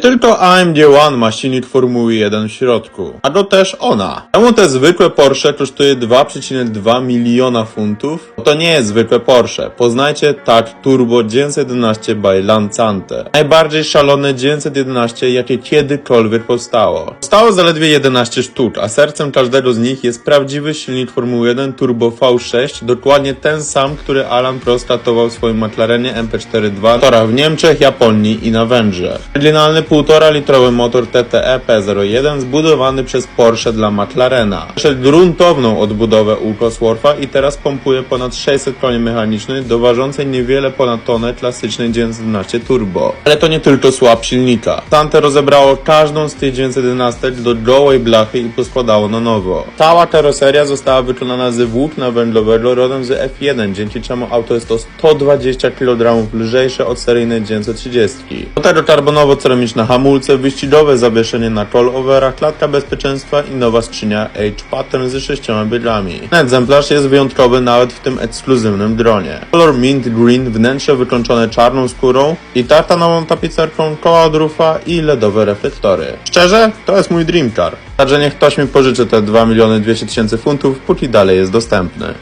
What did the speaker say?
Tylko AMG One ma silnik Formuły 1 w środku, a to też ona. Czemu te zwykłe Porsche kosztuje 2,2 miliona funtów? Bo to nie jest zwykłe Porsche. Poznajcie tak Turbo 911 by Lancante. Najbardziej szalone 911, jakie kiedykolwiek powstało. Powstało zaledwie 11 sztuk, a sercem każdego z nich jest prawdziwy silnik Formuły 1 Turbo V6, dokładnie ten sam, który Alan Prost tatował w swoim McLarenie MP4-2 w torach w Niemczech, Japonii i na Węgrzech. 1,5 litrowy motor TTE P01 zbudowany przez Porsche dla McLarena. Przeszedł gruntowną odbudowę u Cosworth'a i teraz pompuje ponad 600 koni mechanicznych do ważącej niewiele ponad tonę klasycznej 911 Turbo. Ale to nie tylko słab silnika. Tante rozebrało każdą z tych 911 do gołej blachy i poskładało na nowo. Cała karoseria została wykonana z włókna węglowego rodem z F1, dzięki czemu auto jest o 120 kg lżejsze od seryjnej 930. Do tego karbonowo-ceramiczne hamulce, wyścigowe zawieszenie na call-overach, klatka bezpieczeństwa i nowa skrzynia H-Pattern z sześcioma biegami. Ten egzemplarz jest wyjątkowy nawet w tym ekskluzywnym dronie. Kolor mint green, wnętrze wykończone czarną skórą i tartanową tapicerką, koła od rufa i LEDowe reflektory. Szczerze, to jest mój dream car. Także niech ktoś mi pożyczy te 2 miliony 200 tysięcy funtów, póki dalej jest dostępny.